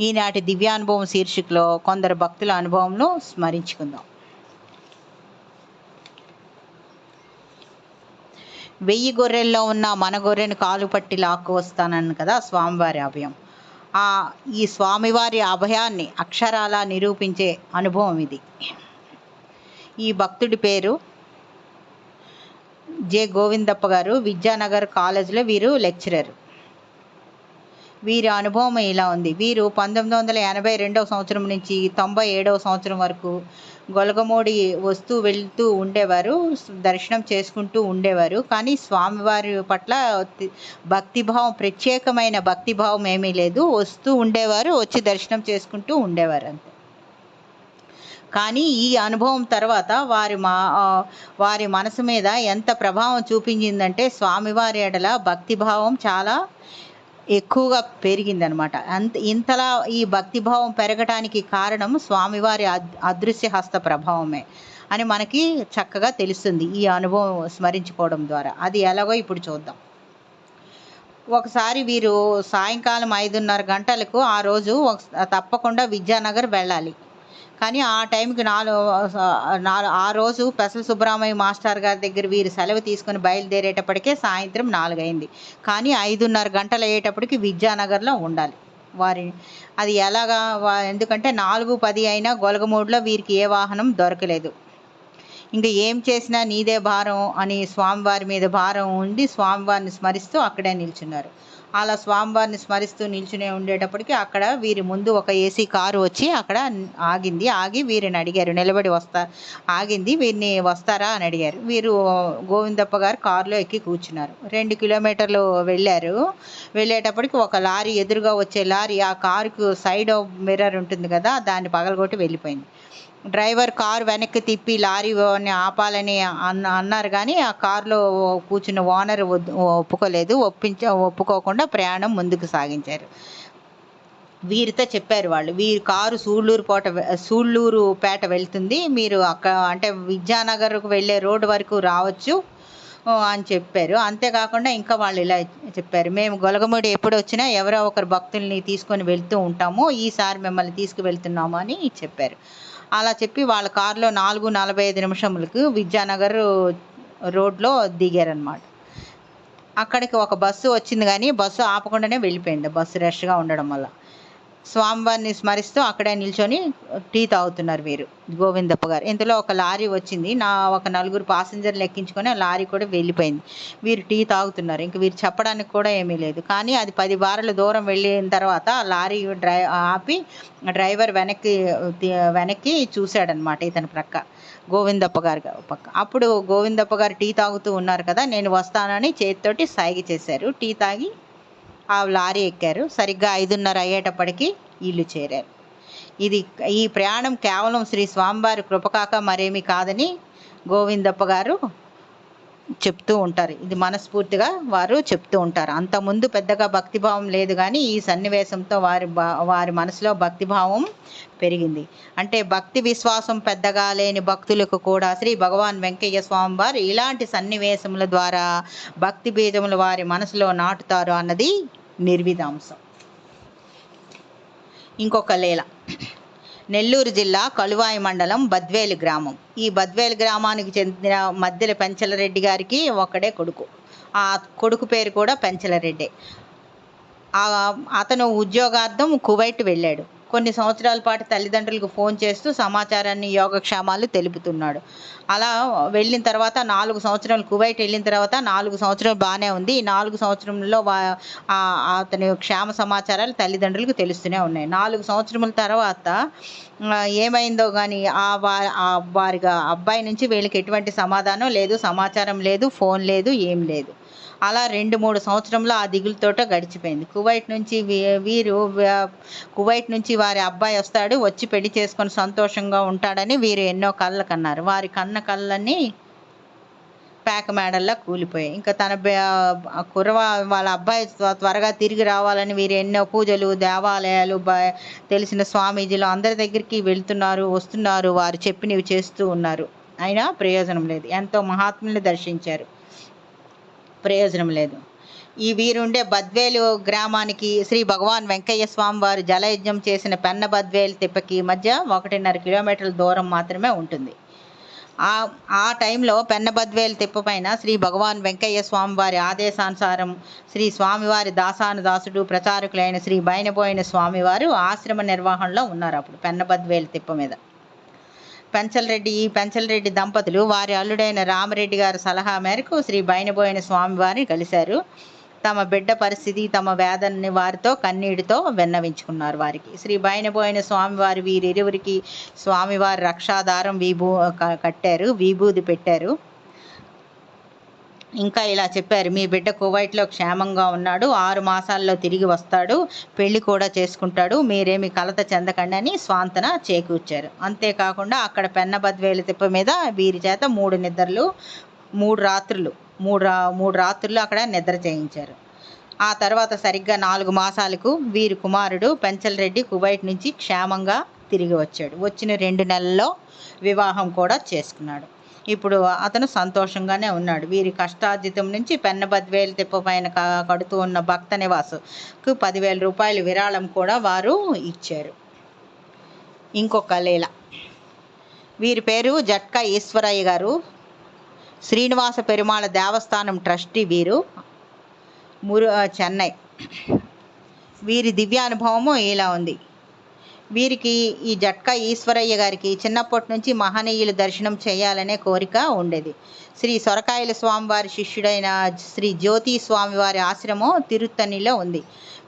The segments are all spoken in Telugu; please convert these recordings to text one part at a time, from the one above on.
ఈనాటి దివ్యానుభవం శీర్షికలో కొందరు భక్తుల అనుభవంను స్మరించుకుందాం. వెయ్యి గొర్రెల్లో ఉన్న మన గొర్రెను కాలు పట్టి లాక్కు వస్తానని కదా స్వామివారి అభయం ఆ ఈ స్వామివారి అభయాన్ని అక్షరాల నిరూపించే అనుభవం ఇది. ఈ భక్తుడి పేరు జె గోవిందప్ప గారు. విద్యానగర్ కాలేజీలో వీరు లెక్చరర్. వీరి అనుభవం ఇలా ఉంది. వీరు పంతొమ్మిది వందల ఎనభై రెండవ సంవత్సరం నుంచి తొంభై ఏడవ సంవత్సరం వరకు గొలగమూడి వస్తూ వెళ్తూ ఉండేవారు దర్శనం చేసుకుంటూ ఉండేవారు. కానీ స్వామివారి పట్ల భక్తిభావం ప్రత్యేకమైన భక్తిభావం ఏమీ లేదు. వస్తూ ఉండేవారు వచ్చి దర్శనం చేసుకుంటూ ఉండేవారు అంతే. కానీ ఈ అనుభవం తర్వాత వారి మా వారి మనసు మీద ఎంత ప్రభావం చూపించిందంటే స్వామివారి ఎడల భక్తిభావం చాలా ఎక్కువగా పెరిగిందనమాట. అంత ఇంతలా ఈ భక్తిభావం పెరగటానికి కారణం స్వామివారి అద్- అదృశ్య హస్త ప్రభావమే అని మనకి చక్కగా తెలుస్తుంది ఈ అనుభవం స్మరించుకోవడం ద్వారా. అది ఎలాగో ఇప్పుడు చూద్దాం. ఒకసారి వీరు సాయంకాలం ఐదున్నర గంటలకు ఆ రోజు ఒక- తప్పకుండా విద్యానగర్ వెళ్ళాలి. కానీ ఆ టైంకి నాలుగు నాలుగు ఆ రోజు పెసల సుబ్రహ్మణ్య మాస్టర్ గారి దగ్గర వీరు సెలవు తీసుకుని బయలుదేరేటప్పటికే సాయంత్రం నాలుగైంది. కానీ ఐదున్నర గంటలు అయ్యేటప్పటికి విద్యానగర్లో ఉండాలి. వారి అది ఎలాగా ఎందుకంటే నాలుగు పది అయినా గొలగమూడిలో వీరికి ఏ వాహనం దొరకలేదు. ఇంకా ఏం చేసినా నీదే భారం అని స్వామివారి మీద భారం ఉండి స్వామివారిని స్మరిస్తూ అక్కడే నిల్చున్నారు. అలా స్వామివారిని స్మరిస్తూ నిల్చునే ఉండేటప్పటికి అక్కడ వీరి ముందు ఒక ఏసీ కారు వచ్చి అక్కడ ఆగింది. ఆగి వీరిని అడిగారు నిలబడి వస్తా ఆగింది. వీరిని వస్తారా? అని అడిగారు. వీరు గోవిందప్ప గారు కారులో ఎక్కి కూర్చున్నారు. రెండు కిలోమీటర్లు వెళ్ళారు. వెళ్ళేటప్పటికి ఒక లారీ ఎదురుగా వచ్చే లారీ ఆ కారుకు సైడ్ మిర్రర్ ఉంటుంది కదా దాన్ని పగలగొట్టి వెళ్ళిపోయింది. డ్రైవర్ కారు వెనక్కి తిప్పి లారీ ఆపాలని అన్న అన్నారు కానీ ఆ కారులో కూర్చున్న ఓనర్ ఒప్పుకోలేదు. ఒప్పించ ఒప్పుకోకుండా ప్రయాణం ముందుకు సాగించారు. వీరితో చెప్పారు వాళ్ళు వీరి కారు సూళ్ళూరు పోట సూళ్ళూరు పేట వెళ్తుంది. మీరు అక్కడ అంటే విద్యానగర్కు వెళ్ళే రోడ్డు వరకు రావచ్చు అని చెప్పారు. అంతేకాకుండా ఇంకా వాళ్ళు ఇలా చెప్పారు మేము గొలగముడి ఎప్పుడు వచ్చినా ఎవరో ఒకరు భక్తుల్ని తీసుకొని వెళ్తూ ఉంటాము. ఈసారి మిమ్మల్ని తీసుకువెళ్తున్నాము అని చెప్పారు. అలా చెప్పి వాళ్ళ కారులో నాలుగు నలభై ఐదు నిమిషములకు విద్యానగర్ రోడ్లో దిగారనమాట అక్కడికి ఒక బస్సు వచ్చింది కానీ బస్సు ఆపకుండానే వెళ్ళిపోయింది. బస్సు రష్గా ఉండడం వల్ల. స్వామివారిని స్మరిస్తూ అక్కడే నిల్చొని టీ తాగుతున్నారు వీరు గోవిందప్ప గారు. ఇంతలో ఒక లారీ వచ్చింది. నా ఒక నలుగురు పాసింజర్లు ఎక్కించుకొని ఆ లారీ కూడా వెళ్ళిపోయింది. వీరు టీ తాగుతున్నారు. ఇంక వీరు చెప్పడానికి కూడా ఏమీ లేదు. కానీ అది పది బారల దూరం వెళ్ళిన తర్వాత ఆ లారీ డ్రై ఆపి డ్రైవర్ వెనక్కి వెనక్కి చూశాడనమాట ఇతని ప్రక్క గోవిందప్ప గారు పక్క. అప్పుడు గోవిందప్ప గారు టీ తాగుతూ ఉన్నారు కదా నేను వస్తానని చేతితోటి సాగి చేశారు. టీ తాగి ఆ లారీ ఎక్కారు. సరిగ్గా ఐదున్నర అయ్యేటప్పటికి ఇల్లు చేరారు. ఇది ఈ ప్రయాణం కేవలం శ్రీ స్వామివారి కృపకాక మరేమీ కాదని గోవిందప్ప గారు చెప్తూ ఉంటారు. ఇది మనస్ఫూర్తిగా వారు చెప్తూ ఉంటారు. అంతకుముందు పెద్దగా భక్తిభావం లేదు కానీ ఈ సన్నివేశంతో వారి వారి మనసులో భక్తిభావం పెరిగింది. అంటే భక్తి విశ్వాసం పెద్దగా లేని భక్తులకు కూడా శ్రీ భగవాన్ వెంకయ్య స్వామి వారు ఇలాంటి సన్నివేశముల ద్వారా భక్తి బీజములు వారి మనసులో నాటుతారు అన్నది నిర్విధాంసం ఇంకొక లీల. నెల్లూరు జిల్లా కలువాయి మండలం బద్వేలు గ్రామం. ఈ బద్వేలు గ్రామానికి చెందిన మధ్యల పెంచలరెడ్డి గారికి ఒక్కడే కొడుకు. ఆ కొడుకు పేరు కూడా పెంచలరెడ్డి. అతను ఉద్యోగార్థం కువైట్ వెళ్ళాడు. కొన్ని సంవత్సరాల పాటు తల్లిదండ్రులకు ఫోన్ చేస్తూ సమాచారాన్ని యోగక్షేమాలు తెలుపుతున్నాడు. అలా వెళ్ళిన తర్వాత నాలుగు సంవత్సరాలు కువైట్ వెళ్ళిన తర్వాత నాలుగు సంవత్సరాలు బాగానే ఉంది. ఈ నాలుగు సంవత్సరంలో వా అతని క్షేమ సమాచారాలు తల్లిదండ్రులకు తెలుస్తూనే ఉన్నాయి. నాలుగు సంవత్సరముల తర్వాత ఏమైందో కానీ ఆ వా ఆ వారిగా అబ్బాయి నుంచి వీళ్ళకి ఎటువంటి సమాధానం లేదు సమాచారం లేదు ఫోన్ లేదు ఏం లేదు. అలా రెండు మూడు సంవత్సరంలో ఆ దిగులుతోట గడిచిపోయింది. కువైట్ నుంచి వీ- వీరు కువైట్ నుంచి వారి అబ్బాయి వస్తాడు వచ్చి పెళ్ళి చేసుకొని సంతోషంగా ఉంటాడని వీరు ఎన్నో కళ్ళ కన్నారు. వారి కన్న కళ్ళని ప్యాక మేడల్లా కూలిపోయాయి. ఇంకా తన కుర్రవా వాళ్ళ అబ్బాయి త్వరగా తిరిగి రావాలని వీరు ఎన్నో పూజలు దేవాలయాలు బ తెలిసిన స్వామీజీలు అందరి దగ్గరికి వెళ్తున్నారు వస్తున్నారు వారు చెప్పినవి చేస్తూ ఉన్నారు. అయినా ప్రయోజనం లేదు. ఎంతో మహాత్ముల్ని దర్శించారు. ప్రయోజనం లేదు. ఈ వీరుండే బద్వేలు గ్రామానికి శ్రీ భగవాన్ వెంకయ్య స్వామి వారు జలయజ్ఞం చేసిన పెన్న బద్వేలు తిప్పకి మధ్య ఒకటిన్నర కిలోమీటర్ల దూరం మాత్రమే ఉంటుంది. ఆ ఆ టైంలో పెన్నబద్వేలు తిప్ప పైన శ్రీ భగవాన్ వెంకయ్య స్వామి వారి ఆదేశానుసారం శ్రీ స్వామివారి దాసాను దాసుడు ప్రచారకులైన శ్రీ బైనబోయిన స్వామివారు ఆశ్రమ నిర్వహణలో ఉన్నారు అప్పుడు పెన్నబద్వేలు తిప్ప మీద. పెంచలరెడ్డి ఈ పెంచలరెడ్డి దంపతులు వారి అల్లుడైన రామరెడ్డి గారి సలహా మేరకు శ్రీ బైనబోయిన స్వామివారిని కలిశారు. తమ బిడ్డ పరిస్థితి తమ వేదనని వారితో కన్నీటితో విన్నవించుకున్నారు వారికి. శ్రీ బైనబోయిన స్వామివారి వీరిరువురికి స్వామివారి రక్షాధారం విభూ కట్టారు విభూది పెట్టారు. ఇంకా ఇలా చెప్పారు మీ బిడ్డ కువైట్లో క్షేమంగా ఉన్నాడు ఆరు మాసాల్లో తిరిగి వస్తాడు పెళ్ళి కూడా చేసుకుంటాడు మీరేమి కలత చెందకండి అని స్వాంతన చేకూర్చారు. అంతేకాకుండా అక్కడ పెన్నబద్వేలు తిప్ప మీద వీరి చేత మూడు నిద్రలు మూడు రాత్రులు మూడు రా మూడు రాత్రులు అక్కడ నిద్ర చేయించారు. ఆ తర్వాత సరిగ్గా నాలుగు మాసాలకు వీరి కుమారుడు పెంచలరెడ్డి కువైట్ నుంచి క్షేమంగా తిరిగి వచ్చాడు. వచ్చిన రెండు నెలల్లో వివాహం కూడా చేసుకున్నాడు. ఇప్పుడు అతను సంతోషంగానే ఉన్నాడు. వీరి కష్టార్జితం నుంచి పెన్నబద్వేలు తిప్ప పైన కడుతూ ఉన్న భక్త నివాసుకు పదివేల రూపాయలు విరాళం కూడా వారు ఇచ్చారు. ఇంకొక లీల. వీరి పేరు జట్కా ఈశ్వరయ్య గారు. శ్రీనివాస పెరుమాళ దేవస్థానం ట్రస్టీ వీరు. మురు చెన్నై. వీరి దివ్యానుభవము ఇలా ఉంది. వీరికి ఈ జట్కా ఈశ్వరయ్య గారికి చిన్నప్పటి నుంచి మహనీయులు దర్శనం చేయాలనే కోరిక ఉండేది. శ్రీ సొరకాయల స్వామివారి శిష్యుడైన శ్రీ జ్యోతి స్వామివారి ఆశ్రమం తిరుత్తనిలో ఉంది.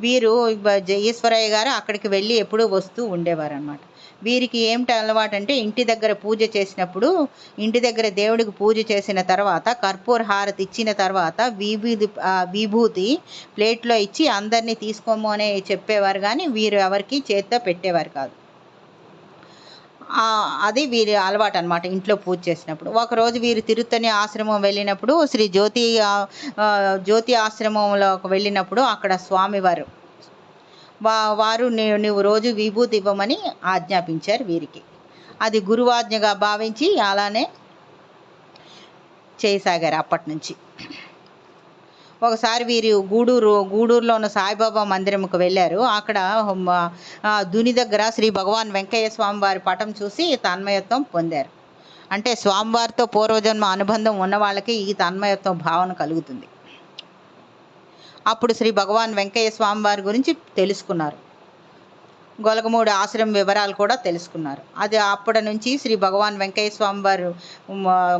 వీరు జ- ఈశ్వరయ్య గారు అక్కడికి వెళ్ళి ఎప్పుడూ వస్తూ ఉండేవారు అనమాట వీరికి ఏమిటి అలవాటు అంటే ఇంటి దగ్గర పూజ చేసినప్పుడు ఇంటి దగ్గర దేవుడికి పూజ చేసిన తర్వాత కర్పూర హారతి ఇచ్చిన తర్వాత విభూది విభూతి ప్లేట్లో ఇచ్చి అందరినీ అనే చెప్పేవారు కానీ వీరు ఎవరికి చేత్తో పెట్టేవారు కాదు. అది వీరి అలవాటు అనమాట ఇంట్లో పూజ చేసినప్పుడు. ఒకరోజు వీరు తిరుత్తని ఆశ్రమం వెళ్ళినప్పుడు శ్రీ జ్యోతి జ్యోతి ఆశ్రమంలోకి వెళ్ళినప్పుడు అక్కడ స్వామివారు వా వారు నీ- రోజు విభూతి ఇవ్వమని ఆజ్ఞాపించారు వీరికి. అది గురువాజ్ఞగా భావించి అలానే చేయసాగారు అప్పటి నుంచి ఒకసారి వీరు గూడూరు గూడూరులో ఉన్న సాయిబాబా మందిరంకు వెళ్ళారు. అక్కడ దుని దగ్గర శ్రీ భగవాన్ వెంకయ్య స్వామి వారి పటం చూసి తన్మయత్వం పొందారు. అంటే స్వామివారితో పూర్వజన్మ అనుబంధం ఉన్న వాళ్ళకి ఈ తన్మయత్వం భావన కలుగుతుంది. అప్పుడు శ్రీ భగవాన్ వెంకయ్య స్వామి వారి గురించి తెలుసుకున్నారు. గొలగమూడి ఆశ్రమం వివరాలు కూడా తెలుసుకున్నారు. అది అప్పటి నుంచి శ్రీ భగవాన్ వెంకయ్య స్వామి వారు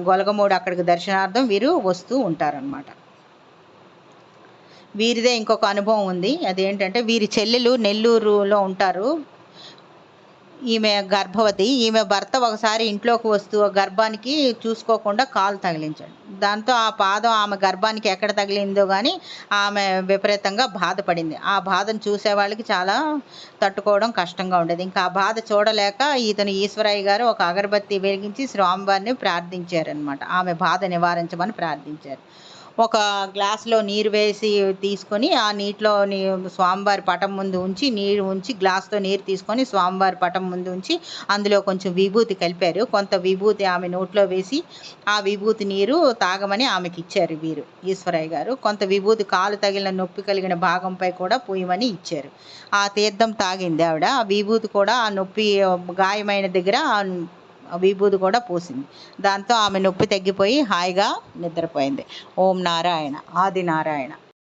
గొలగమూడి అక్కడికి దర్శనార్థం వీరు వస్తూ ఉంటారనమాట వీరిదే ఇంకొక అనుభవం ఉంది. అదేంటంటే వీరి చెల్లెలు నెల్లూరులో ఉంటారు. ఈమె గర్భవతి ఈమె భర్త ఒకసారి ఇంట్లోకి వస్తూ గర్భానికి చూసుకోకుండా కాలు తగిలించాడు. దాంతో ఆ పాదం ఆమె గర్భానికి ఎక్కడ తగిలిందో కానీ ఆమె విపరీతంగా బాధపడింది. ఆ బాధను చూసే వాళ్ళకి చాలా తట్టుకోవడం కష్టంగా ఉండేది. ఇంకా ఆ బాధ చూడలేక ఇతను ఈశ్వరయ్య గారు ఒక అగరబత్తి వెలిగించి స్వామివారిని ప్రార్థించారనమాట ఆమె బాధ నివారించమని ప్రార్థించారు. ఒక గ్లాస్లో నీరు వేసి తీసుకొని ఆ నీటిలో స్వామివారి పటం ముందు ఉంచి నీరు ఉంచి గ్లాస్తో నీరు తీసుకొని స్వామివారి పటం ముందు ఉంచి అందులో కొంచెం విభూతి కలిపారు. కొంత విభూతి ఆమె నోట్లో వేసి ఆ విభూతి నీరు తాగమని ఆమెకి ఇచ్చారు వీరు ఈశ్వరయ్య గారు. కొంత విభూతి కాలు తగిలిన నొప్పి కలిగిన భాగంపై కూడా పూయమని ఇచ్చారు. ఆ తీర్థం తాగింది ఆవిడ. ఆ విభూతి కూడా ఆ నొప్పి గాయమైన దగ్గర విభూది కూడా పూసింది. దాంతో ఆమె నొప్పి తగ్గిపోయి హాయిగా నిద్రపోయింది. ఓం నారాయణ ఆది నారాయణ.